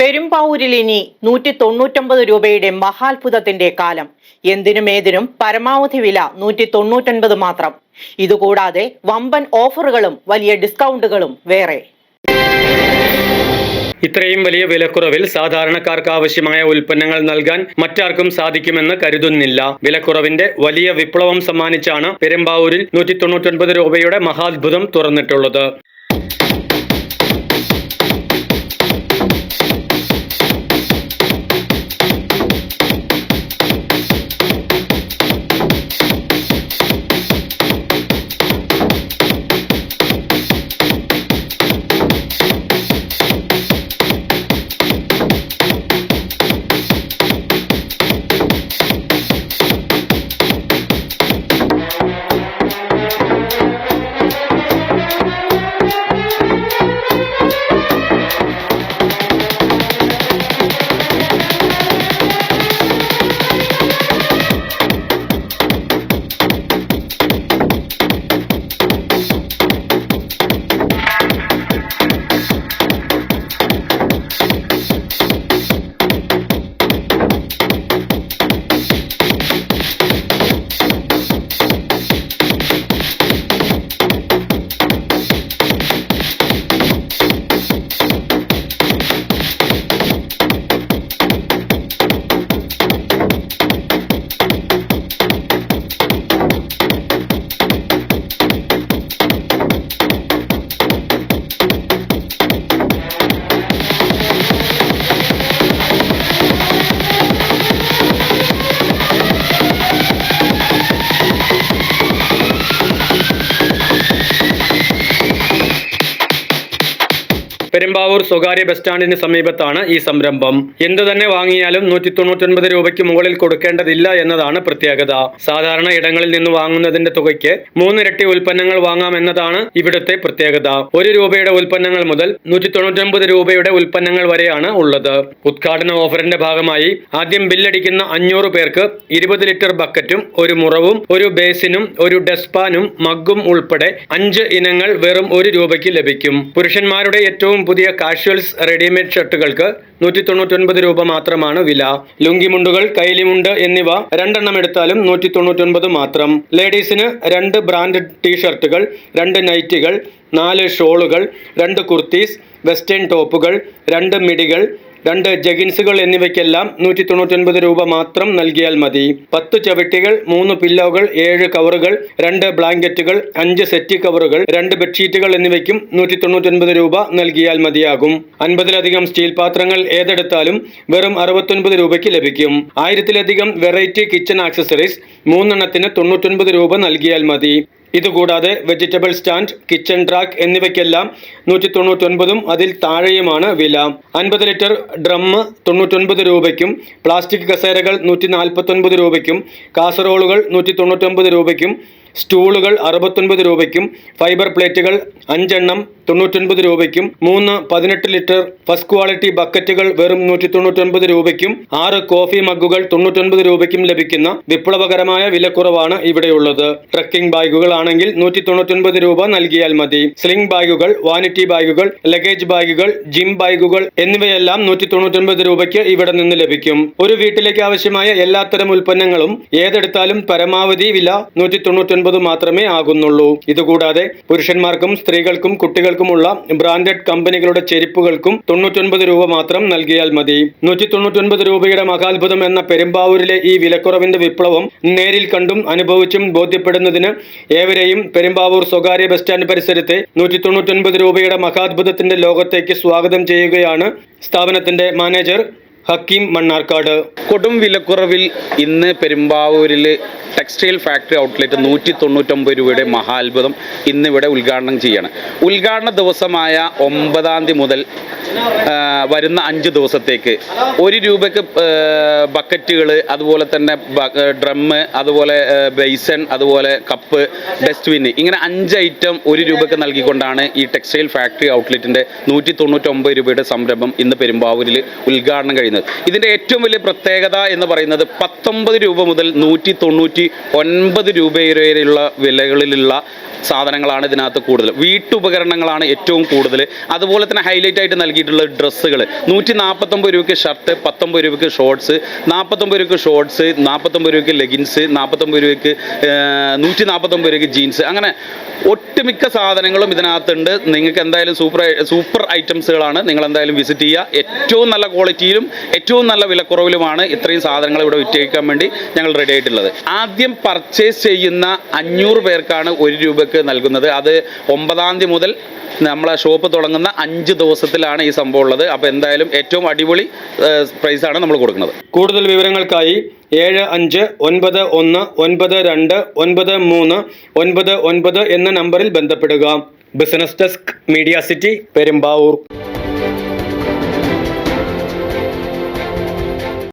പെരുമ്പാവൂരിൽ ഇനി നൂറ്റി തൊണ്ണൂറ്റൊമ്പത് രൂപയുടെ മഹാത്ഭുതത്തിന്റെ കാലം. എന്തിനും ഏതിനും പരമാവധി വില നൂറ്റി തൊണ്ണൂറ്റൊൻപത് മാത്രം. ഇതുകൂടാതെ വമ്പൻ ഓഫറുകളും വലിയ ഡിസ്കൗണ്ടുകളും വേറെ. ഇത്രയും വലിയ വിലക്കുറവിൽ സാധാരണക്കാർക്ക് ആവശ്യമായ ഉൽപ്പന്നങ്ങൾ നൽകാൻ മറ്റാർക്കും സാധിക്കുമെന്ന് കരുതുന്നില്ല. വിലക്കുറവിന്റെ വലിയ വിപ്ലവം സമ്മാനിച്ചാണ് പെരുമ്പാവൂരിൽ നൂറ്റി തൊണ്ണൂറ്റൊൻപത് രൂപയുടെ മഹാത്ഭുതം തുറന്നിട്ടുള്ളത്. പെരുമ്പാവൂർ സ്വകാര്യ ബസ് സ്റ്റാൻഡിന് സമീപത്താണ് ഈ സംരംഭം. എന്തു തന്നെ വാങ്ങിയാലും നൂറ്റി തൊണ്ണൂറ്റൊൻപത് രൂപയ്ക്ക് മുകളിൽ കൊടുക്കേണ്ടതില്ല എന്നതാണ് പ്രത്യേകത. സാധാരണ ഇടങ്ങളിൽ നിന്ന് വാങ്ങുന്നതിന്റെ തുകയ്ക്ക് മൂന്നിരട്ടി ഉൽപ്പന്നങ്ങൾ വാങ്ങാം എന്നതാണ് ഇവിടുത്തെ പ്രത്യേകത. ഒരു രൂപയുടെ ഉൽപ്പന്നങ്ങൾ മുതൽ നൂറ്റി തൊണ്ണൂറ്റൊൻപത് രൂപയുടെ ഉൽപ്പന്നങ്ങൾ വരെയാണ് ഉള്ളത്. ഉദ്ഘാടന ഓഫറിന്റെ ഭാഗമായി ആദ്യം ബില്ലടിക്കുന്ന അഞ്ഞൂറ് പേർക്ക് ഇരുപത് ലിറ്റർ ബക്കറ്റും ഒരു മുറവും ഒരു ബേസിനും ഒരു ഡെസ്പാനും മഗ്ഗും ഉൾപ്പെടെ അഞ്ച് ഇനങ്ങൾ വെറും ഒരു രൂപയ്ക്ക് ലഭിക്കും. പുരുഷന്മാരുടെ ഏറ്റവും പുതിയ കാഷ്വൽസ് റെഡിമെയ്ഡ് ഷർട്ടുകൾക്ക് നൂറ്റി തൊണ്ണൂറ്റൊൻപത് രൂപ മാത്രമാണ് വില. ലുങ്കിമുണ്ടുകൾ കൈലിമുണ്ട് എന്നിവ രണ്ടെണ്ണം എടുത്താലും നൂറ്റി തൊണ്ണൂറ്റൊൻപത് മാത്രം. ലേഡീസിന് രണ്ട് ബ്രാൻഡഡ് ടീഷർട്ടുകൾ രണ്ട് നൈറ്റികൾ നാല് ഷോളുകൾ രണ്ട് കുർത്തീസ് വെസ്റ്റേൺ ടോപ്പുകൾ രണ്ട് മിടികൾ രണ്ട് ജഗിൻസുകൾ എന്നിവയ്ക്കെല്ലാം നൂറ്റി തൊണ്ണൂറ്റൊൻപത് രൂപ മാത്രം നൽകിയാൽ മതി. പത്ത് ചവിട്ടികൾ മൂന്ന് പില്ലോകൾ ഏഴ് കവറുകൾ രണ്ട് ബ്ലാങ്കറ്റുകൾ അഞ്ച് സെറ്റ് കവറുകൾ രണ്ട് ബെഡ്ഷീറ്റുകൾ എന്നിവയ്ക്കും നൂറ്റി തൊണ്ണൂറ്റൊൻപത് രൂപ നൽകിയാൽ മതിയാകും. അൻപതിലധികം സ്റ്റീൽ പാത്രങ്ങൾ ഏതെടുത്താലും വെറും അറുപത്തൊൻപത് രൂപയ്ക്ക് ലഭിക്കും. ആയിരത്തിലധികം വെറൈറ്റി കിച്ചൺ ആക്സസറീസ് മൂന്നെണ്ണത്തിന് തൊണ്ണൂറ്റൊൻപത് രൂപ നൽകിയാൽ മതി. ഇതുകൂടാതെ വെജിറ്റബിൾ സ്റ്റാൻഡ് കിച്ചൺ ട്രാക്ക് എന്നിവയ്ക്കെല്ലാം നൂറ്റി തൊണ്ണൂറ്റൊൻപതും അതിൽ താഴെയുമാണ് വില. അൻപത് ലിറ്റർ ഡ്രം തൊണ്ണൂറ്റൊൻപത് രൂപയ്ക്കും പ്ലാസ്റ്റിക് കസേരകൾ നൂറ്റി നാൽപ്പത്തൊൻപത് രൂപയ്ക്കും കാസറോളുകൾ നൂറ്റി തൊണ്ണൂറ്റൊൻപത് രൂപയ്ക്കും സ്റ്റൂളുകൾ അറുപത്തൊൻപത് രൂപയ്ക്കും ഫൈബർ പ്ലേറ്റുകൾ അഞ്ചെണ്ണം തൊണ്ണൂറ്റൊൻപത് രൂപയ്ക്കും മൂന്ന് പതിനെട്ട് ലിറ്റർ ഫസ്റ്റ് ക്വാളിറ്റി ബക്കറ്റുകൾ വെറും നൂറ്റി തൊണ്ണൂറ്റൊൻപത് രൂപയ്ക്കും ആറ് കോഫി മഗ്ഗുകൾ തൊണ്ണൂറ്റൊൻപത് രൂപയ്ക്കും ലഭിക്കുന്ന വിപ്ലവകരമായ വിലക്കുറവാണ് ഇവിടെയുള്ളത്. ട്രക്കിംഗ് ബാഗുകൾ ആണെങ്കിൽ നൂറ്റി തൊണ്ണൂറ്റൊൻപത് രൂപ നൽകിയാൽ മതി. സ്ലിംഗ് ബാഗുകൾ വാനിറ്റി ബാഗുകൾ ലഗേജ് ബാഗുകൾ ജിം ബാഗുകൾ എന്നിവയെല്ലാം നൂറ്റി തൊണ്ണൂറ്റൊൻപത് രൂപയ്ക്ക് ഇവിടെ നിന്ന് ലഭിക്കും. ഒരു വീട്ടിലേക്ക് ആവശ്യമായ എല്ലാത്തരം ഉൽപ്പന്നങ്ങളും ഏതെടുത്താലും പരമാവധി വില നൂറ്റി തൊണ്ണൂറ്റൊൻപത് മാത്രമേ ആകുന്നുള്ളൂ. ഇതുകൂടാതെ പുരുഷന്മാർക്കും സ്ത്രീകൾക്കും കുട്ടികൾക്കുമുള്ള ബ്രാൻഡഡ് കമ്പനികളുടെ ചെരുപ്പുകൾക്കും തൊണ്ണൂറ്റൊൻപത് രൂപ മാത്രം നൽകിയാൽ മതി. നൂറ്റി തൊണ്ണൂറ്റൊൻപത് രൂപയുടെ മഹാത്ഭുതം എന്ന പെരുമ്പാവൂരിലെ ഈ വിലക്കുറവിന്റെ വിപ്ലവം നേരിൽ കണ്ടും അനുഭവിച്ചും ബോധ്യപ്പെടുന്നതിന് ഏവരെയും പെരുമ്പാവൂർ സ്വകാര്യ ബസ് സ്റ്റാൻഡ് പരിസരത്തെ നൂറ്റി തൊണ്ണൂറ്റൊൻപത് രൂപയുടെ മഹാത്ഭുതത്തിന്റെ ലോകത്തേക്ക് സ്വാഗതം ചെയ്യുകയാണ് സ്ഥാപനത്തിന്റെ മാനേജർ ഹക്കീം മണ്ണാർക്കാട്. കൊടും വിലക്കുറവിൽ ഇന്ന് പെരുമ്പാവൂരിൽ ടെക്സ്റ്റൈൽ ഫാക്ടറി ഔട്ട്ലെറ്റ് നൂറ്റി തൊണ്ണൂറ്റൊമ്പത് രൂപയുടെ മഹാത്ഭുതം ഇന്നിവിടെ ഉദ്ഘാടനം ചെയ്യാണ്. ഉദ്ഘാടന ദിവസമായ ഒമ്പതാം തീയതി മുതൽ വരുന്ന അഞ്ച് ദിവസത്തേക്ക് ഒരു രൂപയ്ക്ക് ബക്കറ്റുകൾ അതുപോലെ തന്നെ ഡ്രമ്മ് അതുപോലെ ബേസൺ അതുപോലെ കപ്പ് ഡസ്റ്റ്ബിൻ ഇങ്ങനെ അഞ്ച് ഐറ്റം ഒരു രൂപയ്ക്ക് നൽകിക്കൊണ്ടാണ് ഈ ടെക്സ്റ്റൈൽ ഫാക്ടറി ഔട്ട്ലെറ്റിന്റെ നൂറ്റി തൊണ്ണൂറ്റൊമ്പത് രൂപയുടെ സംരംഭം ഇന്ന് പെരുമ്പാവൂരിൽ ഉദ്ഘാടനം കഴിയുന്നത് ഇതിന്റെ ഏറ്റവും വലിയ പ്രത്യേകത എന്ന് പറയുന്നത് പത്തൊമ്പത് രൂപ മുതൽ നൂറ്റി തൊണ്ണൂറ്റി ഒൻപത് രൂപ വരെയുള്ള വിലകളിലുള്ള സാധനങ്ങളാണ് ഇതിനകത്ത് കൂടുതൽ. വീട്ടുപകരണങ്ങളാണ് ഏറ്റവും കൂടുതൽ. അതുപോലെ തന്നെ ഹൈലൈറ്റ് ആയിട്ട് നൽകിയിട്ടുള്ള ഡ്രസ്സുകൾ നൂറ്റി നാൽപ്പത്തൊമ്പത് രൂപയ്ക്ക് ഷർട്ട് പത്തൊമ്പത് രൂപയ്ക്ക് ഷോർട്സ് നാൽപ്പത്തൊമ്പത് രൂപയ്ക്ക് ഷോർട്സ് നാൽപ്പത്തൊമ്പത് രൂപയ്ക്ക് ലെഗിൻസ് നാൽപ്പത്തൊമ്പത് രൂപയ്ക്ക് നൂറ്റി നാൽപ്പത്തൊമ്പത് രൂപയ്ക്ക് ജീൻസ് അങ്ങനെ ഒട്ടുമിക്ക സാധനങ്ങളും ഇതിനകത്തുണ്ട്. നിങ്ങൾക്ക് എന്തായാലും സൂപ്പർ സൂപ്പർ ഐറ്റംസുകളാണ് നിങ്ങൾ എന്തായാലും വിസിറ്റ് ചെയ്യുക. ഏറ്റവും നല്ല ക്വാളിറ്റിയിലും ഏറ്റവും നല്ല വിലക്കുറവിലുമാണ് ഇത്രയും സാധനങ്ങൾ ഇവിടെ വിറ്റഴിക്കാൻ വേണ്ടി ഞങ്ങൾ റെഡി ആയിട്ടുള്ളത്. ആദ്യം പർച്ചേസ് ചെയ്യുന്ന അഞ്ഞൂറ് പേർക്കാണ് ഒരു രൂപയ്ക്ക് നൽകുന്നത്. അത് ഒമ്പതാം തീയതി മുതൽ നമ്മളെ ഷോപ്പ് തുടങ്ങുന്ന അഞ്ച് ദിവസത്തിലാണ് ഈ സംഭവം ഉള്ളത്. അപ്പോൾ എന്തായാലും ഏറ്റവും അടിപൊളി പ്രൈസാണ് നമ്മൾ കൊടുക്കുന്നത്. കൂടുതൽ വിവരങ്ങൾക്കായി ഏഴ് അഞ്ച് ഒൻപത് ഒന്ന് ഒൻപത് രണ്ട് ഒൻപത് മൂന്ന് ഒൻപത് ഒൻപത് എന്ന നമ്പറിൽ ബന്ധപ്പെടുക. Business desk media city Perumbavoor.